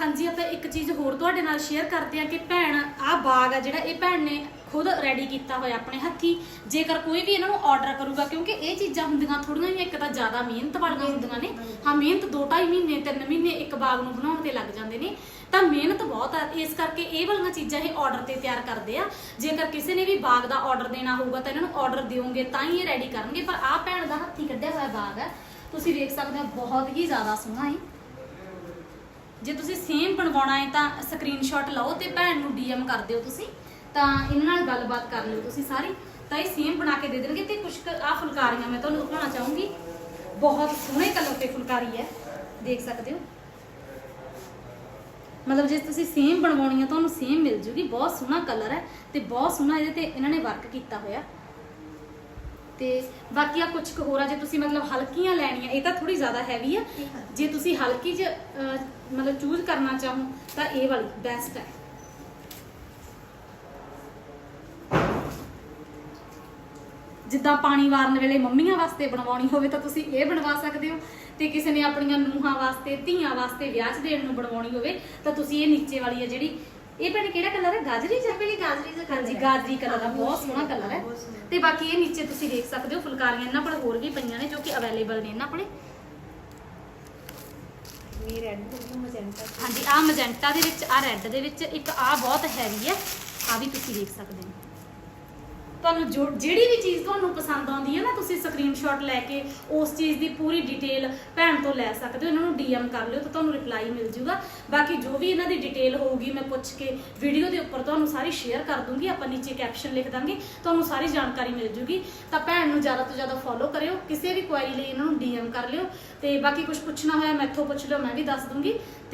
ਹਾਂਜੀ ਆਪਾਂ ਇੱਕ ਚੀਜ਼ ਹੋਰ ਤੁਹਾਡੇ ਨਾਲ ਸ਼ੇਅਰ ਕਰਦੇ ਹਾਂ ਕਿ ਭੈਣ ਆਹ ਬਾਗ ਆ ਜਿਹੜਾ ਇਹ ਭੈਣ ਨੇ ਖੁਦ ਰੈਡੀ ਕੀਤਾ ਹੋਇਆ ਆਪਣੇ ਹੱਥੀ। ਜੇਕਰ ਕੋਈ ਵੀ ਇਹਨਾਂ ਨੂੰ ਆਰਡਰ ਕਰੂਗਾ ਕਿਉਂਕਿ ਇਹ ਚੀਜ਼ਾਂ ਹੁੰਦੀਆਂ ਥੋੜੀਆਂ ਜਿਹੀਆਂ ਇੱਕ ਤਾਂ ਜ਼ਿਆਦਾ ਮਿਹਨਤ ਵਾਲੀਆਂ ਹੁੰਦੀਆਂ ਨੇ। ਹਾਂ ਮਿਹਨਤ 2.5 ਮਹੀਨੇ 3 ਮਹੀਨੇ ਇੱਕ ਬਾਗ ਨੂੰ ਬਣਾਉਣ ਤੇ ਲੱਗ ਜਾਂਦੇ ਨੇ। ਤਾਂ ਮਿਹਨਤ ਬਹੁਤ ਆ ਇਸ ਕਰਕੇ ਇਹ ਵਾਲੀਆਂ ਚੀਜ਼ਾਂ ਇਹ ਆਰਡਰ ਤੇ ਤਿਆਰ ਕਰਦੇ ਆ। ਜੇਕਰ ਕਿਸੇ ਨੇ ਵੀ ਬਾਗ ਦਾ ਆਰਡਰ ਦੇਣਾ ਹੋਊਗਾ ਤਾਂ ਇਹਨਾਂ ਨੂੰ ਆਰਡਰ ਦਿਓਗੇ ਤਾਂ ਹੀ ਇਹ ਰੈਡੀ ਕਰਨਗੇ। ਪਰ ਆਹ ਭੈਣ ਦਾ ਹੱਥੀ ਕੱਢਿਆ ਹੋਇਆ ਬਾਗ ਹੈ ਤੁਸੀਂ ਵੇਖ ਸਕਦੇ ਹੋ ਬਹੁਤ ਹੀ ਜ਼ਿਆਦਾ ਸੋਹਣਾ ਹੈ ਜੇ ਤੁਸੀਂ ਸੇਮ ਬਣਵਾਉਣਾ ਹੈ ਤਾਂ ਸਕਰੀਨਸ਼ਾਟ ਲਓ ਤੇ ਭੈਣ ਨੂੰ ਡੀਐਮ ਕਰ ਦਿਓ ਤੁਸੀਂ, ਤਾਂ ਇਹਨਾਂ ਨਾਲ ਗੱਲਬਾਤ ਕਰ ਲਿਓ ਤੁਸੀਂ ਸਾਰੀ। ਤਾਂ ਇਹ ਸੇਮ ਬਣਾ ਕੇ ਦੇ ਦੇਣਗੇ ਤੇ ਕੁਝ ਆ ਫੁਲਕਾਰੀਆਂ ਮੈਂ ਤੁਹਾਨੂੰ ਦਿਖਾਉਣਾ ਚਾਹੂੰਗੀ। ਬਹੁਤ ਸੋਹਣੇ ਕਲਰ ਤੇ ਫੁਲਕਾਰੀ ਹੈ, ਦੇਖ ਸਕਦੇ ਹੋ। ਮਤਲਬ ਜੇ ਤੁਸੀਂ ਸੇਮ ਬਣਵਾਉਣੀ ਹੈ ਤੁਹਾਨੂੰ ਸੇਮ ਮਿਲ ਜੂਗੀ, ਬਹੁਤ ਸੋਹਣਾ ਕਲਰ ਹੈ ਤੇ ਬਹੁਤ ਸੋਹਣਾ ਇਹਦੇ ਤੇ ਇਹਨਾਂ ਨੇ ਵਰਕ ਕੀਤਾ ਹੋਇਆ। ਤੇ ਬਾਕੀ ਆ ਕੁਝ ਕੁ ਹੋਰ ਆ ਜੇ ਤੁਸੀਂ ਮਤਲਬ ਹਲਕੀਆਂ ਲੈਣੀਆਂ ਇਹ ਤਾਂ ਥੋੜੀ ਜ਼ਿਆਦਾ ਹੈਵੀ ਆ। ਜੇ ਤੁਸੀਂ ਹਲਕੀ ਚ ਅਹ, ਮਤਲਬ ਚੂਜ਼ ਕਰਨਾ ਚਾਹੋ ਤਾਂ ਇਹ ਵਾਲੀ ਬੈਸਟ ਹੈ ਜਿੱਦਾਂ ਪਾਣੀ ਵਾਰਨ ਵੇਲੇ ਮੰਮੀਆਂ ਵਾਸਤੇ ਬਣਵਾਉਣੀ ਹੋਵੇ ਤਾਂ ਤੁਸੀਂ ਇਹ ਬਣਵਾ ਸਕਦੇ ਹੋ। ਤੇ ਕਿਸੇ ਨੇ ਆਪਣੀਆਂ ਨੂੰਹਾਂ ਵਾਸਤੇ ਧੀਆਂ ਵਾਸਤੇ ਵਿਆਹ 'ਚ ਦੇਣ ਨੂੰ ਬਣਵਾਉਣੀ ਹੋਵੇ ਤਾਂ ਤੁਸੀਂ ਇਹ ਨੀਚੇ ਵਾਲੀ ਹੈ ਜਿਹੜੀ ਇਹ ਭੈਣੇ ਕਿਹੜਾ ਕਲਰ ਹੈ? ਗਾਜਰੀ ਮੇਰੀ ਗਾਜਰੀ ਦਾ ਹਾਂਜੀ ਗਾਜਰੀ ਕਲਰ ਆ ਬਹੁਤ ਸੋਹਣਾ ਕਲਰ ਹੈ। ਤੇ ਬਾਕੀ ਇਹ ਨੀਚੇ ਤੁਸੀਂ ਦੇਖ ਸਕਦੇ ਹੋ ਫੁਲਕਾਰੀਆਂ ਇਹਨਾਂ ਕੋਲ ਹੋਰ ਵੀ ਪਈਆਂ ਨੇ ਜੋ ਕਿ ਅਵੇਲੇਬਲ ਨੇ ਇਹਨਾਂ ਕੋਲੇ। ਇਹ ਰੈੱਡ ਬਲੂ ਮਜੈਂਟਾ ਹਾਂਜੀ ਆ ਮਜੈਂਟਾ ਦੇ ਵਿੱਚ ਆ ਰੈੱਡ ਦੇ ਵਿੱਚ ਇੱਕ ਆ ਬਹੁਤ ਹੈਵੀ ਹੈ। ਆ ਵੀ ਤੁਸੀਂ ਦੇਖ ਸਕਦੇ ਹੋ। ਤੁਹਾਨੂੰ ਜੋ ਜਿਹੜੀ ਵੀ ਚੀਜ਼ ਤੁਹਾਨੂੰ ਪਸੰਦ ਆਉਂਦੀ ਹੈ ਨਾ, ਤੁਸੀਂ ਸਕਰੀਨਸ਼ਾਟ ਲੈ ਕੇ ਉਸ ਚੀਜ਼ ਦੀ ਪੂਰੀ ਡਿਟੇਲ ਭੈਣ ਤੋਂ ਲੈ ਸਕਦੇ ਹੋ, ਇਹਨਾਂ ਨੂੰ ਡੀਐਮ ਕਰ ਲਿਓ ਤਾਂ ਤੁਹਾਨੂੰ ਰਿਪਲਾਈ ਮਿਲ ਜੂਗਾ। ਬਾਕੀ ਜੋ ਵੀ ਇਹਨਾਂ ਦੀ ਡਿਟੇਲ ਹੋਊਗੀ, ਮੈਂ ਪੁੱਛ ਕੇ ਵੀਡੀਓ ਦੇ ਉੱਪਰ ਤੁਹਾਨੂੰ ਸਾਰੀ ਸ਼ੇਅਰ ਕਰ ਦੂੰਗੀ, ਆਪਾਂ ਨੀਚੇ ਕੈਪਸ਼ਨ ਲਿਖ ਦਾਂਗੇ, ਤੁਹਾਨੂੰ ਸਾਰੀ ਜਾਣਕਾਰੀ ਮਿਲ ਜੂਗੀ। ਤਾਂ ਭੈਣ ਨੂੰ ਜ਼ਿਆਦਾ ਤੋਂ ਜ਼ਿਆਦਾ ਫੋਲੋ ਕਰਿਓ, ਕਿਸੇ ਵੀ ਕੁਐਰੀ ਲਈ ਇਹਨਾਂ ਨੂੰ ਡੀਐਮ ਕਰ ਲਿਓ। ਤੇ ਬਾਕੀ ਕੁਝ ਪੁੱਛਣਾ ਹੋਇਆ, ਮੈਥੋਂ ਪੁੱਛ ਲਿਓ, ਮੈਂ ਵੀ ਦੱਸ ਦੂੰਗੀ।